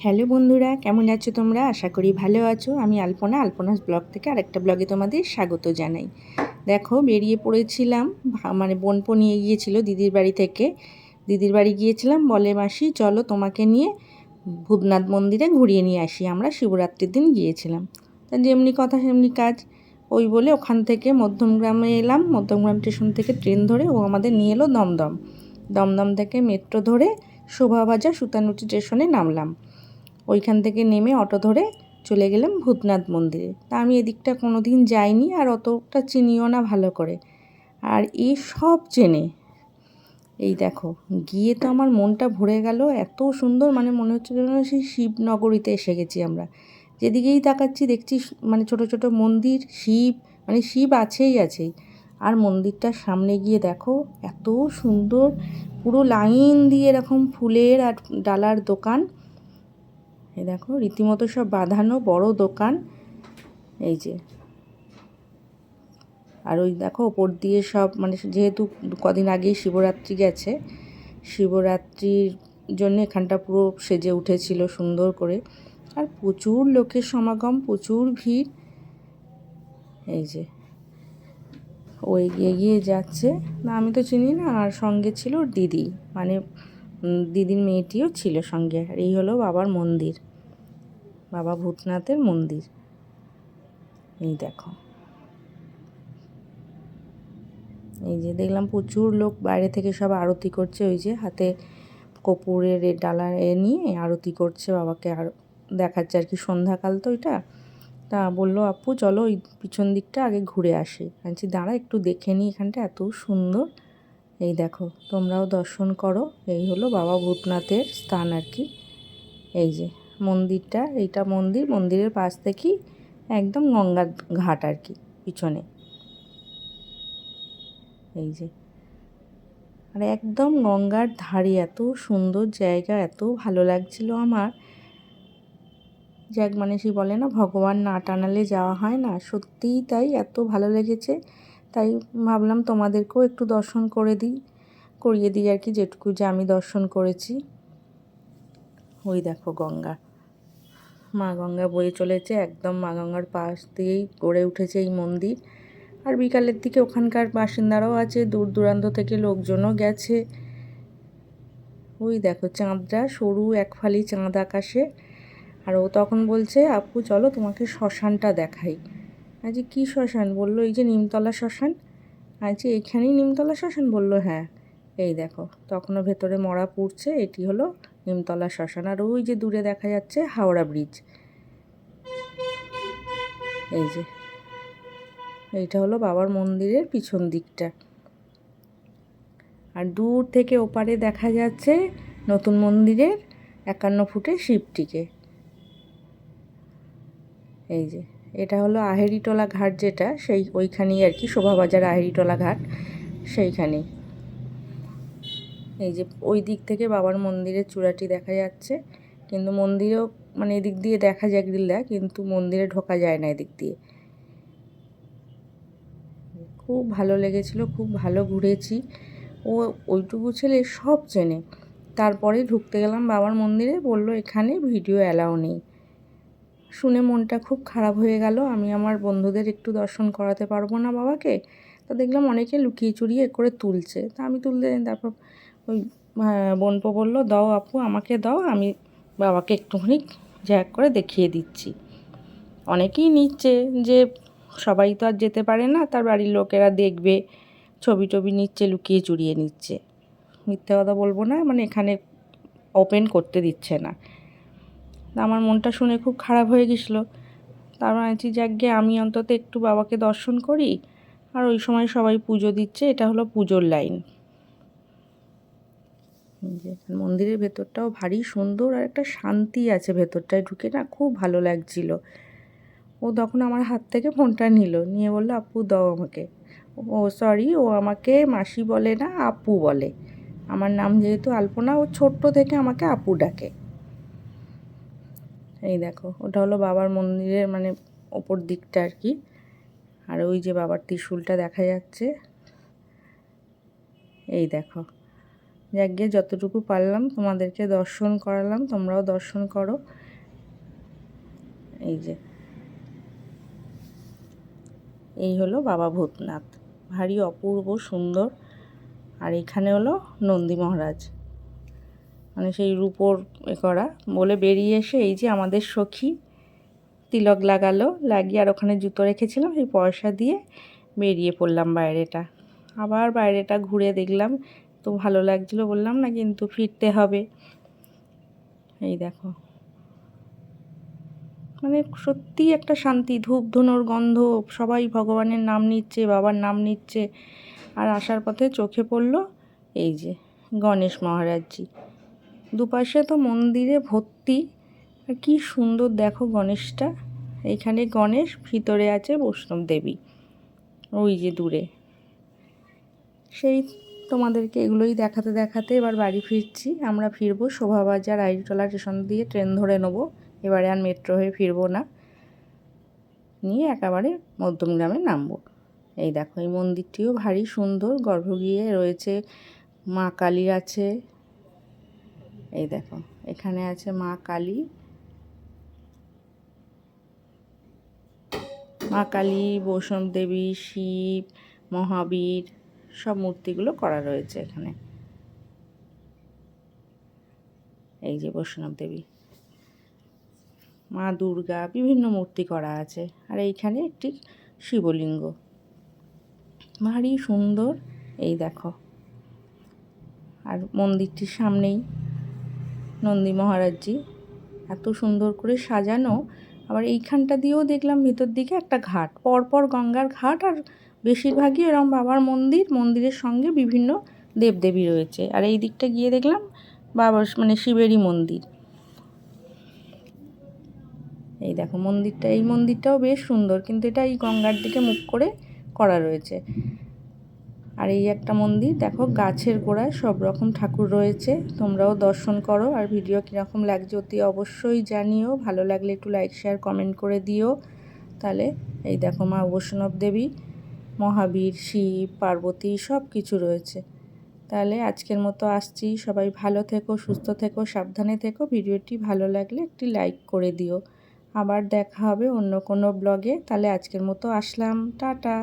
Hello বন্ধুরা, কেমন আছো তোমরা? আশা করি ভালো আছো। আমি আলপনা, আলপনাস ব্লগ থেকে আরেকটা ব্লগে তোমাদের স্বাগত জানাই। দেখো, বেরিয়ে পড়েছিলাম মানে বোনপো নিয়ে গিয়েছিল দিদির বাড়ি থেকে। দিদির বাড়ি গিয়েছিলাম, বলে মাসি, চলো তোমাকে নিয়ে ভূতনাথ মন্দিরে ঘুরিয়ে নিয়ে আসি। আমরা শিবরাত্রির দিন গিয়েছিলাম। তা যেমনি কথা, সেমনি কাজ। ওই বলে ওখান থেকে মধ্যমগ্রামে এলাম। মধ্যমগ্রাম স্টেশন থেকে ট্রেন ধরে ও আমাদের নিয়ে এলো দমদম। দমদম থেকে মেট্রো ধরে শোভাবাজার সুতানুটি স্টেশনে নামলাম। ওইখান থেকে নেমে অটো ধরে চলে গেলাম ভূতনাথ মন্দিরে। তা আমি এদিকটা কোনো দিন যাইনি আর অতটা চিনিও না ভালো করে। আর এই সব চেনে। এই দেখো, গিয়ে তো আমার মনটা ভরে গেল, এত সুন্দর মানে মনে হচ্ছে যেন সেই শিবনগরীতে এসে গেছি আমরা। যেদিকেই তাকাচ্ছি দেখছি মানে ছোট ছোট মন্দির, শিব মানে শিব আছেই আছেই। আর মন্দিরটার সামনে গিয়ে দেখো, এত সুন্দর, পুরো লাইন দিয়ে এরকম ফুলের আর ডালার দোকান। এই দেখো, রীতিমতো সব বাঁধানো বড় দোকান। এই যে। আর ওই দেখো, ওপর দিয়ে সব মানে যেহেতু কদিন আগেই শিবরাত্রি গেছে, শিবরাত্রির জন্য এখানটা পুরো সেজে উঠেছিল সুন্দর করে। আর প্রচুর লোকের সমাগম, প্রচুর ভিড়। এই যে। ও এগিয়ে এগিয়ে যাচ্ছে। না, আমি তো চিনি না, আর সঙ্গে ছিল দিদি। মানে দিদির মেয়েটিও ছিল সঙ্গে। আর এই হলো বাবার মন্দির। বাবা ভূতনাথের মন্দির। এই দেখো। এই যে দেখলাম প্রচুর লোক বাইরে থেকে সব আরতি করছে। ওই যে হাতে কপুরের ডালা এ নিয়ে আরতি করছে বাবাকে। আর দেখাচ্ছে আর কি সন্ধ্যাকাল তো এটা। তা বলল, আপু, চলো ওই পিছন দিকটা আগে ঘুরে আসি। বলছি, দাঁড়া, একটু দেখে নিই এখানটা। এত সুন্দর। এই দেখো, তোমরাও দর্শন করো। এই হলো বাবা ভূতনাথের স্থান আর কি। এই যে, মন্দিরটা, এইটা মন্দির, মন্দিরের পাশ থেকেই একদম গঙ্গার ঘাট আর কি, পিছনে। এই যে, আর একদম গঙ্গার ধারে এত সুন্দর জায়গা, এত ভালো লাগছিল আমার। যাক মানে সে বলে না, ভগবান না টানালে যাওয়া হয় না। সত্যিই তাই, এত ভালো লেগেছে। তাই ভাবলাম তোমাদেরকেও একটু দর্শন করে দিই, করিয়ে দিই আর কি, যেটুকু যে আমি দর্শন করেছি। ওই দেখো গঙ্গা। মা গঙ্গা বয়ে চলেছে, একদম মা গঙ্গার পাশ দিয়েই গড়ে উঠেছে এই মন্দির। আর বিকালের দিকে ওখানকার বাসিন্দারাও আছে, দূর দূরান্ত থেকে লোকজনও গেছে। ওই দেখো চাঁদটা, সরু এক ফালি চাঁদ আকাশে। আর ও তখন বলছে, আপু, চলো তোমাকে শ্মশানটা দেখাই। আজ কী শ্মশান? বলল, এই যে নিমতলা শ্মশান। আজ এইখানেই নিমতলা শ্মশান? বলল হ্যাঁ। এই দেখো, তখনও ভেতরে মরা পুড়ছে, এটি হলো নিমতলা শ্মশান। আর ওই যে দূরে দেখা যাচ্ছে হাওড়া ব্রিজ। এই যে, এইটা হলো বাবার মন্দিরের পিছন দিকটা। আর দূর থেকে ওপারে দেখা যাচ্ছে নতুন মন্দিরের একান্ন ফুটে শিবটিকে। এই যে এটা হলো আহেরিটোলা ঘাট যেটা, সেই ওইখানেই আর কি, শোভাবাজার আহেরিটোলা ঘাট, সেইখানেই। এই যে ওই দিক থেকে বাবার মন্দিরের চূড়াটি দেখা যাচ্ছে, কিন্তু মন্দিরেও মানে এদিক দিয়ে দেখা যায় গ্রিলটা, কিন্তু মন্দিরে ঢোকা যায় না এদিক দিয়ে। খুব ভালো লেগেছিল, খুব ভালো ঘুরেছি। ও ওইটুকু ছেলে সব চেনে। তারপরে ঢুকতে গেলাম বাবার মন্দিরে, বলল এখানে ভিডিও অ্যালাউ নেই। শুনে মনটা খুব খারাপ হয়ে গেল। আমি আমার বন্ধুদের একটু দর্শন করাতে পারব না বাবাকে। তা দেখলাম অনেকে লুকিয়ে চুরিয়ে করে তুলছে। তা আমি তুলতে তারপর ওই আহ, বোনপো বলল দাও আপু আমাকে দাও আমি বাবাকে একটুখানি জ্যাক করে দেখিয়ে দিচ্ছি। অনেকেই নিচ্ছে যে সবাই তো আর যেতে পারে না তার বাড়ির লোকেরা দেখবে ছবি টবি নিচ্ছে লুকিয়ে চুরিয়ে নিচ্ছে। মিথ্যে কথা বলব না মানে এখানে ওপেন করতে দিচ্ছে না। আমার মনটা শুনে খুব খারাপ হয়ে গেছিল। তারপর আছি যাক গে আমি অন্তত একটু বাবাকে দর্শন করি, আর ওই সময় সবাই পুজো দিচ্ছে, এটা হলো পুজোর লাইন। মন্দিরের ভেতরটাও ভারী সুন্দর আর একটা শান্তি আছে ভেতরটায় ঢুকে না খুব ভালো লাগছিল। ও তখন আমার হাত থেকে ফোনটা নিল, নিয়ে বলল, আপু, দাও আমাকে। ও, সরি, ও আমাকে মাসি বলে না, আপু বলে। আমার নাম যেহেতু আলপনা, ও ছোট্ট থেকে আমাকে আপু ডাকে। এই দেখো, ওটা হলো বাবার মন্দিরের মানে ওপর দিকটা আর কি। আর ওই যে বাবার ত্রিশূলটা দেখা যাচ্ছে। এই দেখো, যাক গিয়ে যতটুকু পারলাম তোমাদেরকে দর্শন করালাম, তোমরাও দর্শন করো। এই যে, এই হলো বাবা ভূতনাথ। ভারী অপূর্ব সুন্দর। আর এখানে হলো নন্দী মহারাজ। মানে সেই রূপোর এ করা। বলে বেরিয়ে এসে এই যে আমাদের সখী, তিলক লাগালো, লাগিয়ে আর ওখানে জুতো রেখেছিলাম, সেই পয়সা দিয়ে বেরিয়ে পড়লাম বাইরেটা। আবার বাইরেটা ঘুরে দেখলাম, তো ভালো লাগছিল, বললাম না কিন্তু ফিরতে হবে। এই দেখো। মানে সত্যি একটা শান্তি ধূপ ধুনোর গন্ধ, সবাই ভগবানের নাম নিচ্ছে, বাবার নাম নিচ্ছে, আর আসার পথে চোখে পড়ল এই যে গণেশ মহারাজজি। দুপাশে তো মন্দিরে ভর্তি। কি সুন্দর দেখো গণেশটা। এখানে গণেশ, ভিতরে আছে বৈষ্ণব দেবী। ওই যে দূরে। সেই তোমাদেরকে এগুলোই দেখাতে দেখাতে এবার বাড়ি ফিরছি। আমরা ফিরবো শোভাবাজার আইটলা স্টেশন দিয়ে ট্রেন ধরে নেব। এবারে আর মেট্রো হয়ে ফিরবো না। নিয়ে একেবারে মধ্যমগ্রামে নামবো। এই দেখো, এই মন্দিরটিও ভারী সুন্দর। গর্ভগৃহে রয়েছে মা কালী আছে। এই দেখো, এখানে আছে মা কালী। মা কালী, বৈষ্ণব দেবী, শিব, মহাবীর, সব মূর্তিগুলো করা রয়েছে এখানে। এই যে বৈষ্ণব দেবী। মা দুর্গা, বিভিন্ন মূর্তি করা আছে। আর এইখানে একটি শিবলিঙ্গ। ভারী সুন্দর, এই দেখো। আর মন্দিরটির সামনেই নন্দী মহারাজজি। এত সুন্দর করে সাজানো। আবার এইখানটা দিয়েও দেখলাম ভিতর দিকে একটা ঘাট। পরপর গঙ্গার ঘাট আর বেশিরভাগই এরম বাবার মন্দির। মন্দিরের সঙ্গে বিভিন্ন দেবদেবী রয়েছে। আর এই দিকটা গিয়ে দেখলাম বাবার মানে শিবেরই মন্দির। এই দেখো মন্দিরটা, এই মন্দিরটাও বেশ সুন্দর। কিন্তু এটা এই গঙ্গার দিকে মুখ করে করা রয়েছে। আর এই একটা মন্দির, দেখো গাছের গোড়ায় সব রকম ঠাকুর রয়েছে, তোমরাও দর্শন করো। আর ভিডিও কীরকম লাগছে অতি অবশ্যই জানিও, ভালো লাগলে একটু লাইক শেয়ার কমেন্ট করে দিও। তাহলে এই দেখো মা বৈষ্ণব দেবী, মহাবীর, শিব, পার্বতী সব কিছু রয়েছে। তাহলে আজকের মতো আসছি, সবাই ভালো থেকো, সুস্থ থেকো, সাবধানে থেকো। ভিডিওটি ভালো লাগলে একটি লাইক করে দিও। আবার দেখা হবে অন্য কোনো ব্লগে তাহলে আজকের মতো আসলাম, টাটা।